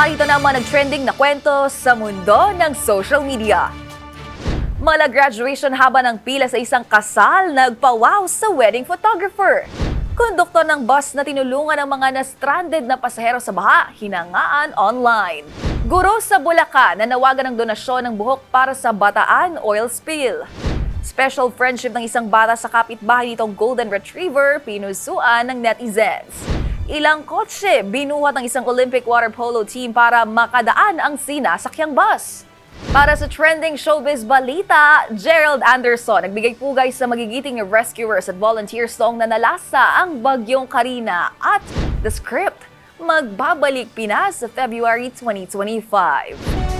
Narito naman ang trending na kwento sa mundo ng social media. Mala graduation haba ng pila sa isang kasal, nagpawaw sa wedding photographer. Konduktor ng bus na tinulungan ng mga na-stranded na pasahero sa baha, hinangaan online. Guro sa Bulacan, nanawagan ng donasyon ng buhok para sa Bataan oil spill. Special friendship ng isang bata sa kapitbahay nitong Golden Retriever, pinusuan ng netizens. Ilang kotse binuhat ng isang Olympic water polo team para makadaan ang sinasakyang bus. Para sa trending showbiz balita, Gerald Anderson nagbigay pugay sa magigiting rescuers at volunteers noong nanalasa ang bagyong Karina at The Script magbabalik Pinas sa February 2025.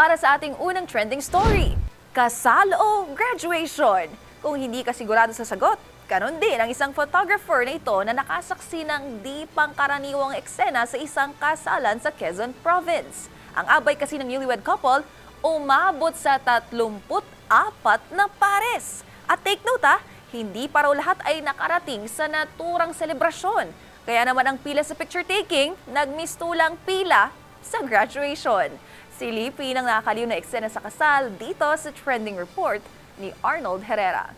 Para sa ating unang trending story. Kasal o graduation? Kung hindi ka sigurado sa sagot, kanon din ang isang photographer na ito na nakasaksi ng di pangkaraniwang eksena sa isang kasalan sa Quezon Province. Ang abay kasi ng newlywed couple, umabot sa 34 na pares. At take note ha, hindi pa raw lahat ay nakarating sa naturang selebrasyon. Kaya naman ang pila sa picture taking, nagmistulang pila sa graduation. Silipin ang nakakaliw na eksena sa kasal dito sa trending report ni Arnold Herrera.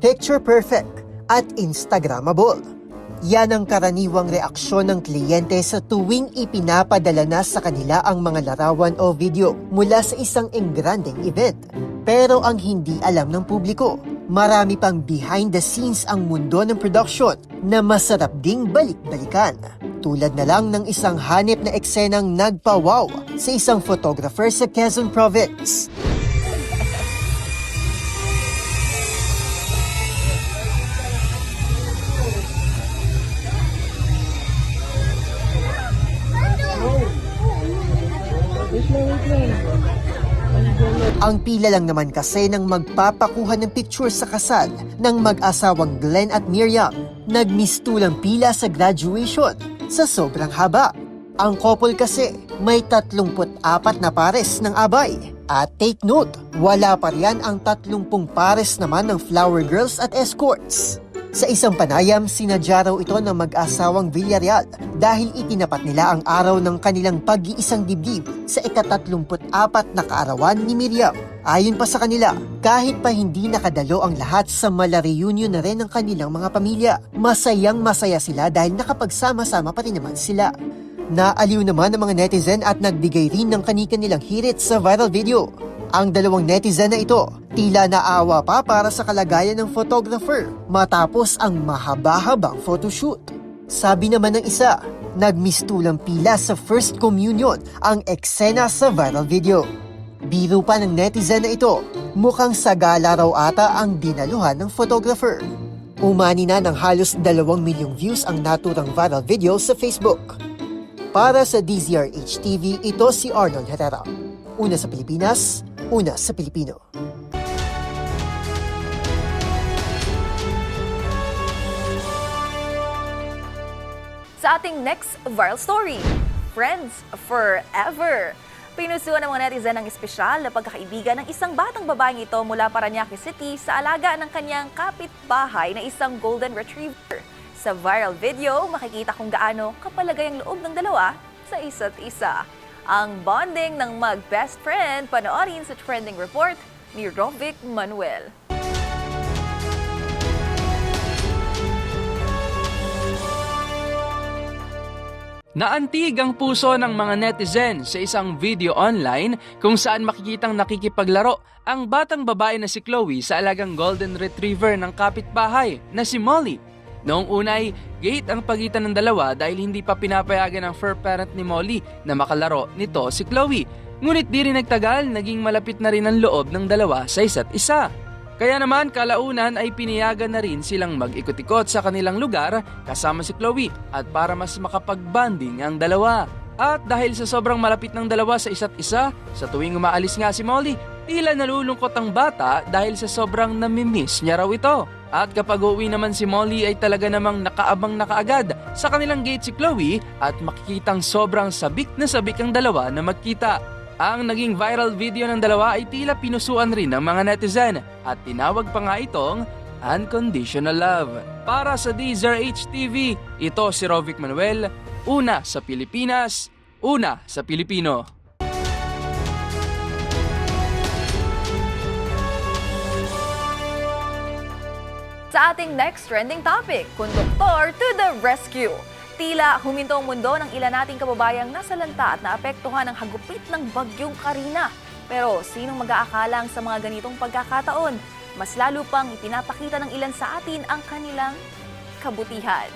picture perfect at Instagrammable. Yan ang karaniwang reaksyon ng kliyente sa tuwing ipinapadala na sa kanila ang mga larawan o video mula sa isang engranding event. Pero ang hindi alam ng publiko, marami pang behind the scenes ang mundo ng production na masarap ding balik-balikan. Tulad na lang ng isang hanip na eksenang nagpa-wow sa isang photographer sa Quezon Province. Ang pila lang naman kasi ng magpapakuha ng picture sa kasal ng mag-asawang Glenn at Miriam. Nagmistulang pila sa graduation sa sobrang haba. Ang couple kasi may 34 na pares ng abay. At take note, wala pa riyan ang 30 pares naman ng flower girls at escorts. Sa isang panayam, sinadya raw ito ng mag-asawang Villarreal dahil itinapat nila ang araw ng kanilang pag-iisang dibdib sa ika-34 na kaarawan ni Miriam. Ayon pa sa kanila, kahit pa hindi nakadalo ang lahat sa mala reunion na rin ng kanilang mga pamilya, masayang masaya sila dahil nakapagsama-sama pa rin naman sila. Naaliw naman ang mga netizen at nagbigay rin ng kani-kanilang hirit sa viral video. Ang dalawang netizen na ito, tila naawa pa para sa kalagayan ng photographer matapos ang mahaba-habang photoshoot. Sabi naman ng isa, nagmistulang pila sa first communion ang eksena sa viral video. Biro pa ng netizen na ito, mukhang sagala raw ata ang dinaluhan ng photographer. Umani na ng halos 2 milyong views ang naturang viral video sa Facebook. Para sa DZRH TV, ito si Arnold Herrera. Una sa Pilipinas, una sa Pilipino. Sa ating next viral story, Friends Forever. Pinusuan ng mga netizen ng espesyal na pagkakaibigan ng isang batang babaeng ito mula Paranaque City sa alaga ng kanyang kapitbahay na isang Golden Retriever. Sa viral video, makikita kung gaano kapalagay ang loob ng dalawa sa isa't isa. Ang bonding ng mag-best friend panoorin sa trending report ni Rovic Manuel. Naantig ang puso ng mga netizen sa isang video online kung saan makikitang nakikipaglaro ang batang babae na si Chloe sa alagang golden retriever ng kapitbahay na si Molly. Noong unay, gate ang pagitan ng dalawa dahil hindi pa pinapayagan ng fur parent ni Molly na makalaro nito si Chloe. Ngunit di rin nagtagal, naging malapit na rin ang loob ng dalawa sa isa't isa. Kaya naman kalaunan ay pinayagan na rin silang mag-ikot-ikot sa kanilang lugar kasama si Chloe at para mas makapag-banding ang dalawa. At dahil sa sobrang malapit ng dalawa sa isa't isa, sa tuwing umaalis nga si Molly, tila nalulungkot ang bata dahil sa sobrang namimiss niya raw ito. At kapag uuwi naman si Molly ay talaga namang nakaabang na kaagad sa kanilang gate si Chloe at makikitang sobrang sabik na sabik ang dalawa na magkita. Ang naging viral video ng dalawa ay tila pinusuan rin ng mga netizen at tinawag pa nga itong Unconditional Love. Para sa DZRH TV, ito si Rovic Manuel, una sa Pilipinas, una sa Pilipino. Ating next trending topic, konduktor to the rescue. Tila huminto ang mundo ng ilan nating kababayang nasalanta at naapektuhan ng hagupit ng bagyong Karina. Pero sinong mag-aakalang sa mga ganitong pagkakataon? Mas lalo pang ipinapakita ng ilan sa atin ang kanilang kabutihan.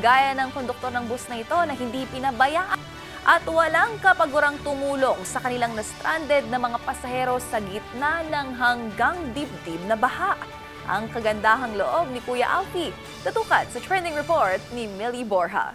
Gaya ng konduktor ng bus na ito na hindi pinabayaan at walang kapagurang tumulong sa kanilang na-stranded na mga pasahero sa gitna ng hanggang dibdib na baha. Ang kagandahang loob ni Kuya Alfie, tutukan sa trending report ni Millie Borja.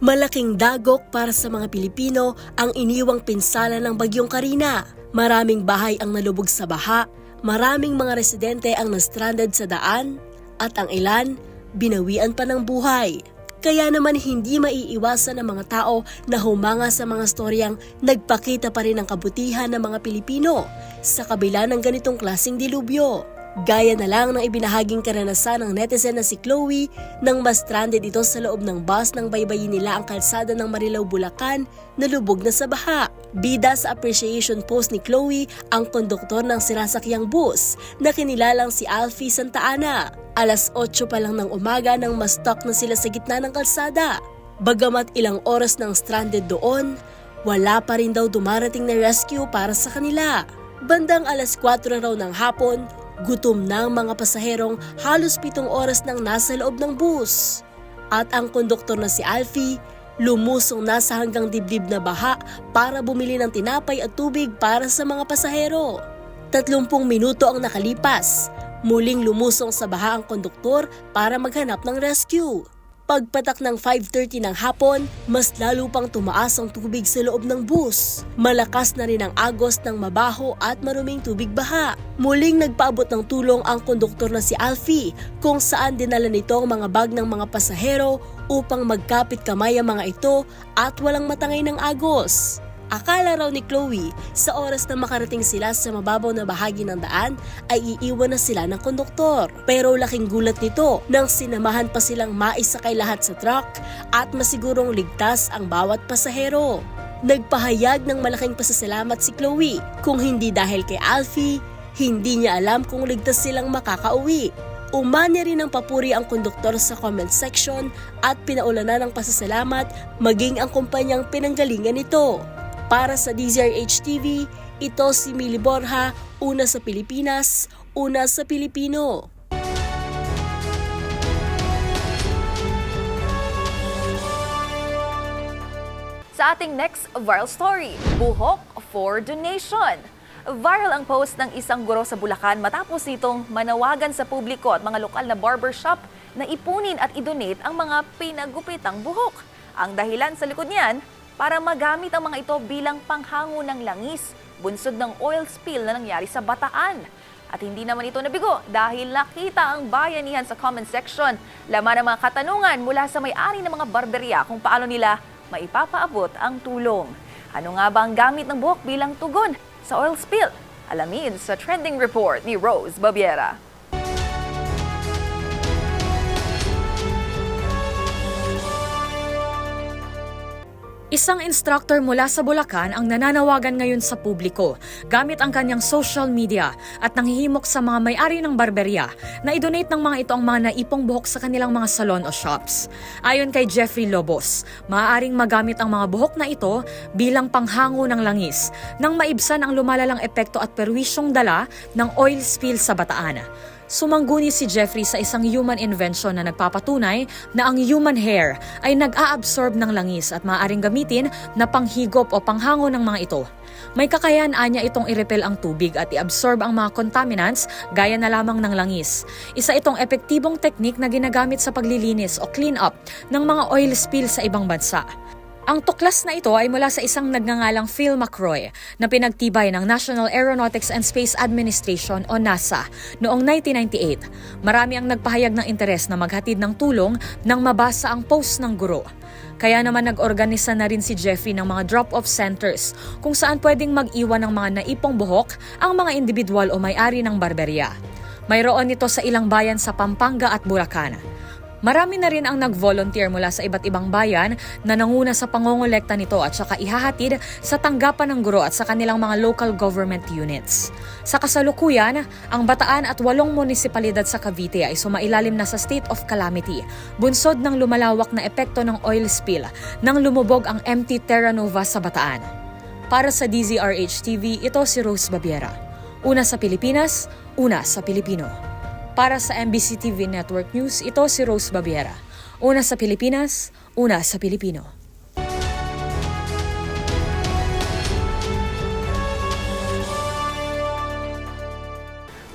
Malaking dagok para sa mga Pilipino ang iniwang pinsala ng Bagyong Karina. Maraming bahay ang nalubog sa baha, maraming mga residente ang na-stranded sa daan, at ang ilan, binawian pa ng buhay. Kaya naman hindi maiiwasan ng mga tao na humanga sa mga storyang nagpakita pa rin ng kabutihan ng mga Pilipino sa kabila ng ganitong klasing dilubyo. Gaya na lang ng ibinahaging karanasan ng netizen na si Chloe nang mas stranded ito sa loob ng bus nang baybayin nila ang kalsada ng Marilao, Bulacan na lubog na sa baha. Bida sa appreciation post ni Chloe ang konduktor ng sinasakyang bus na kinilalang si Alfie Santa Ana. Alas 8 pa lang ng umaga nang ma-stuck na sila sa gitna ng kalsada. Bagamat ilang oras nang stranded doon, wala pa rin daw dumarating na rescue para sa kanila. Bandang alas 4 raw ng hapon, gutom na ang mga pasaherong halos pitong oras nang nasa loob ng bus. At ang konduktor na si Alfie, lumusong na sa hanggang dibdib na baha para bumili ng tinapay at tubig para sa mga pasahero. Tatlumpung minuto ang nakalipas, muling lumusong sa baha ang konduktor para maghanap ng rescue. Pagpatak ng 5.30 ng hapon, mas lalo pang tumaas ang tubig sa loob ng bus. Malakas na rin ang agos ng mabaho at maruming tubig baha. Muling nagpaabot ng tulong ang konduktor na si Alfie kung saan dinala nito ang mga bag ng mga pasahero upang magkapit kamay ang mga ito at walang matangay ng agos. Akala raw ni Chloe, sa oras na makarating sila sa mababaw na bahagi ng daan, ay iiwan na sila ng konduktor. Pero laking gulat nito nang sinamahan pa silang maisakay lahat sa truck at masigurong ligtas ang bawat pasahero. Nagpahayag ng malaking pasasalamat si Chloe kung hindi dahil kay Alfie, hindi niya alam kung ligtas silang makakauwi. Umani rin ng papuri ang konduktor sa comment section at pinaulanan ng pasasalamat maging ang kumpanyang pinanggalingan nito. Para sa DZRH TV, ito si Mili Borja, una sa Pilipinas, una sa Pilipino. Sa ating next viral story, buhok for donation. Viral ang post ng isang guro sa Bulacan matapos itong manawagan sa publiko at mga lokal na barbershop na ipunin at idonate ang mga pinagupitang buhok. Ang dahilan sa likod niyan, para magamit ang mga ito bilang panghango ng langis, bunsod ng oil spill na nangyari sa Bataan. At hindi naman ito nabigo dahil nakita ang bayanihan sa comment section. Laman ng mga katanungan mula sa may-ari ng mga barberya kung paano nila maipapaabot ang tulong. Ano nga ba ang gamit ng buhok bilang tugon sa oil spill? Alamin sa trending report ni Rose Babiera. Isang instructor mula sa Bulacan ang nananawagan ngayon sa publiko gamit ang kanyang social media at nanghihimok sa mga may-ari ng barberya na idonate ng mga ito ang mga naipong buhok sa kanilang mga salon o shops. Ayon kay Jeffrey Lobos, maaaring magamit ang mga buhok na ito bilang panghango ng langis nang maibsan ang lumalalang epekto at perwisyong dala ng oil spill sa bataan. Sumangguni si Jeffrey sa isang human invention na nagpapatunay na ang human hair ay nag-a-absorb ng langis at maaaring gamitin na panghigop o panghango ng mga ito. May kakayahan anya itong i-repel ang tubig at i-absorb ang mga contaminants gaya na lamang ng langis. Isa itong epektibong teknik na ginagamit sa paglilinis o clean-up ng mga oil spill sa ibang bansa. Ang tuklas na ito ay mula sa isang nagngangalang Phil McRoy na pinagtibay ng National Aeronautics and Space Administration o NASA noong 1998. Marami ang nagpahayag ng interes na maghatid ng tulong nang mabasa ang post ng guro. Kaya naman nag-organisa na rin si Jeffrey ng mga drop-off centers kung saan pwedeng mag-iwan ng mga naipong buhok ang mga individual o may-ari ng barberya. Mayroon nito sa ilang bayan sa Pampanga at Bulacan. Marami na rin ang nag-volunteer mula sa iba't ibang bayan na nanguna sa pangongolekta nito at saka ihahatid sa tanggapan ng guro at sa kanilang mga local government units. Sa kasalukuyan, ang Bataan at walong munisipalidad sa Cavite ay sumailalim na sa state of calamity, bunsod ng lumalawak na epekto ng oil spill nang lumubog ang empty Terra Nova sa Bataan. Para sa DZRH TV, ito si Rose Babiera. Una sa Pilipinas, una sa Pilipino. Para sa MBC TV Network News, ito si Rose Babiera. Una sa Pilipinas, una sa Pilipino.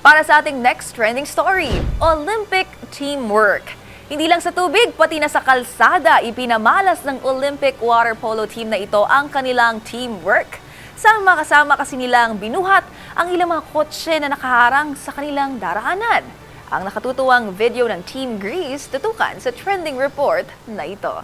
Para sa ating next trending story, Olympic teamwork. Hindi lang sa tubig, pati na sa kalsada, ipinamalas ng Olympic water polo team na ito ang kanilang teamwork. Sama-kasama kasi nilang binuhat ang ilang mga kotse na nakaharang sa kanilang daraanan. Ang nakatutuwang video ng Team Greece tutukan sa trending report na ito.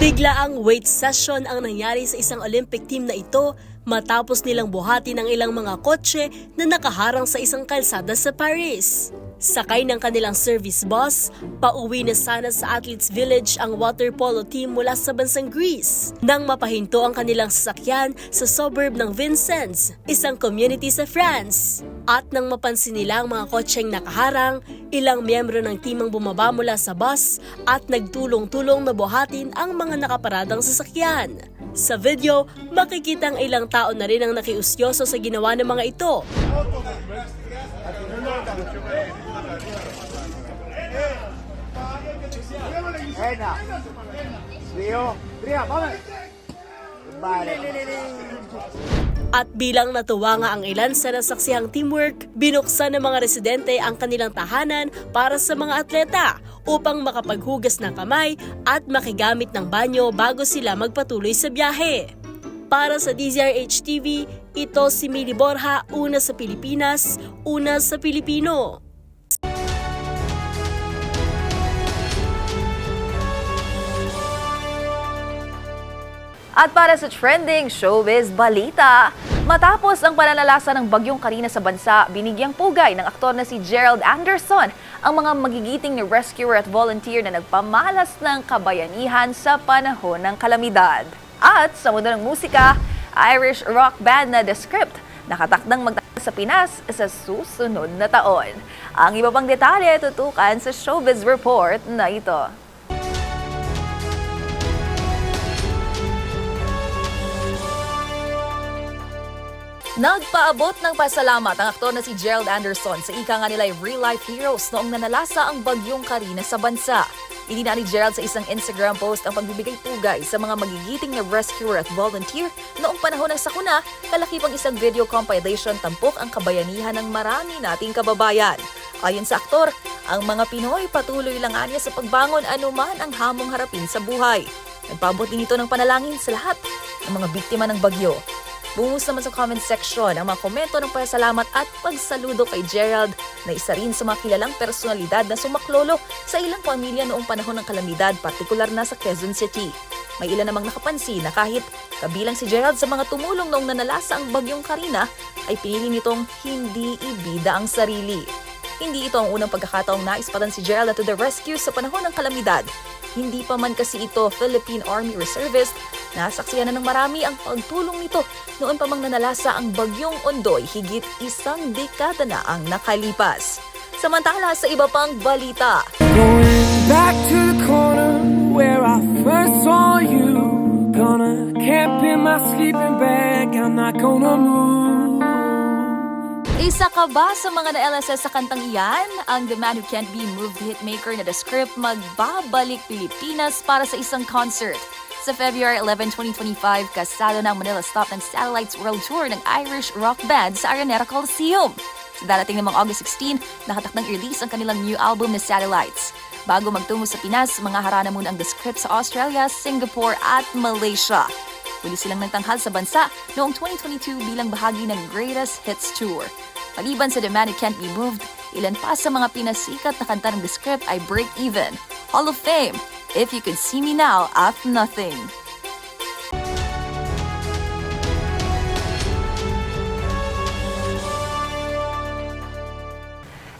Bigla ang weight session ang nangyari sa isang Olympic team na ito matapos nilang buhatin ang ilang mga kotse na nakaharang sa isang kalsada sa Paris. Sakay ng kanilang service bus, pauwi na sana sa Athletes Village ang water polo team mula sa bansang Greece nang mapahinto ang kanilang sasakyan sa suburb ng Vincennes, isang community sa France. At nang mapansin nila ang mga kotseng nakaharang, ilang miyembro ng team ang bumaba mula sa bus at nagtulong-tulong na buhatin ang mga nakaparadang sasakyan. Sa video, makikita ang ilang tao na rin ang nakiusyoso sa ginawa ng mga ito. Venga. Río. Río, vamos. At bilang natuwa nga ang ilan sa nasaksihang teamwork, binuksan ng mga residente ang kanilang tahanan para sa mga atleta upang makapaghugas ng kamay at makigamit ng banyo bago sila magpatuloy sa biyahe. Para sa DZRH TV, ito si Mili Borja, una sa Pilipinas, una sa Pilipino. At para sa trending showbiz balita, matapos ang pananalasa ng bagyong Karina sa bansa, binigyang pugay ng aktor na si Gerald Anderson ang mga magigiting na rescuer at volunteer na nagpamalas ng kabayanihan sa panahon ng kalamidad. At sa mundo ng musika, Irish rock band na The Script nakatakdang magtala sa Pinas sa susunod na taon. Ang iba pang detalye tutukan sa showbiz report na ito. Nagpaabot ng pasalamat ang aktor na si Gerald Anderson sa ika nga nila real-life heroes noong nanalasa ang bagyong Karina sa bansa. Inina ni Gerald sa isang Instagram post ang pagbibigay pugay sa mga magigiting na rescuer at volunteer noong panahon ng sakuna, kalaki pang isang video compilation tampok ang kabayanihan ng marami nating kababayan. Ayon sa aktor, ang mga Pinoy patuloy lang anya sa pagbangon anuman ang hamong harapin sa buhay. Nagpaabot din ito ng panalangin sa lahat ng mga biktima ng bagyo. Bumuhos naman sa comment section ang mga komento ng pasalamat at pagsaludo kay Gerald na isa rin sa mga kilalang personalidad na sumaklolo sa ilang pamilya noong panahon ng kalamidad, partikular na sa Quezon City. May ilan namang nakapansin na kahit kabilang si Gerald sa mga tumulong noong nanalasa ang bagyong Karina, ay pinili nitong hindi ibida ang sarili. Hindi ito ang unang pagkakataong naispatan si Gerald to the rescue sa panahon ng kalamidad. Hindi pa man kasi ito Philippine Army Reservist, nasaksiyan na ng marami ang pagtulong nito noon pa mang nanalasa ang bagyong Ondoy higit isang dekada na ang nakalipas. Samantala sa iba pang balita, Going back to the corner where I first saw you. Gonna camp in my sleeping bag. I'm not gonna move. Isa ka ba sa mga na-LSS sa kantang iyan? Ang The Man Who Can't Be Moved hitmaker na The Script magbabalik Pilipinas para sa isang concert. Sa February 11, 2025, kasado ang Manila Stop ng Satellites World Tour ng Irish rock band sa Araneta Coliseum. Sa darating namang August 16, nakatakdang i-release ang kanilang new album na Satellites. Bago magtungo sa Pinas, mga harana muna ang The Script sa Australia, Singapore at Malaysia. Huli silang nagtanghal sa bansa noong 2022 bilang bahagi ng Greatest Hits Tour. Maliban sa The Man Can't Be Moved, ilan pa sa mga pinasikat na kanta ng Script ay Break Even, Hall of Fame, If You Could See Me Now at Nothing.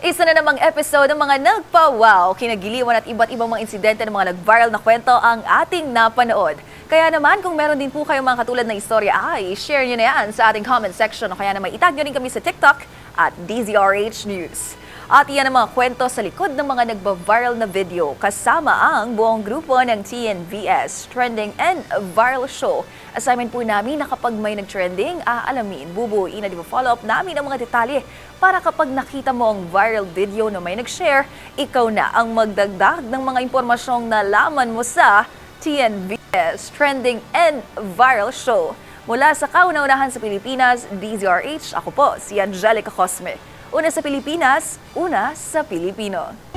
Isa na namang episode ng mga nagpa-wow, kinagiliwan at iba't ibang mga insidente ng mga nag-viral na kwento ang ating napanood. Kaya naman kung meron din po kayong mga katulad na istorya ay share nyo na yan sa ating comment section o kaya naman itag nyo rin kami sa TikTok at DZRH News. At iyan ang mga kwento sa likod ng mga nagba-viral na video kasama ang buong grupo ng TNVS Trending and Viral Show. Assignment po namin na kapag may nag-trending, aalamin, bubuuin na di ba follow up namin ang mga detalye para kapag nakita mo ang viral video na may nag-share, ikaw na ang magdagdag ng mga impormasyong nalaman mo sa TNVS Trending and Viral Show. Mula sa kauna-unahan sa Pilipinas, DZRH, ako po si Angelica Cosme. Una sa Pilipinas, una sa Pilipino.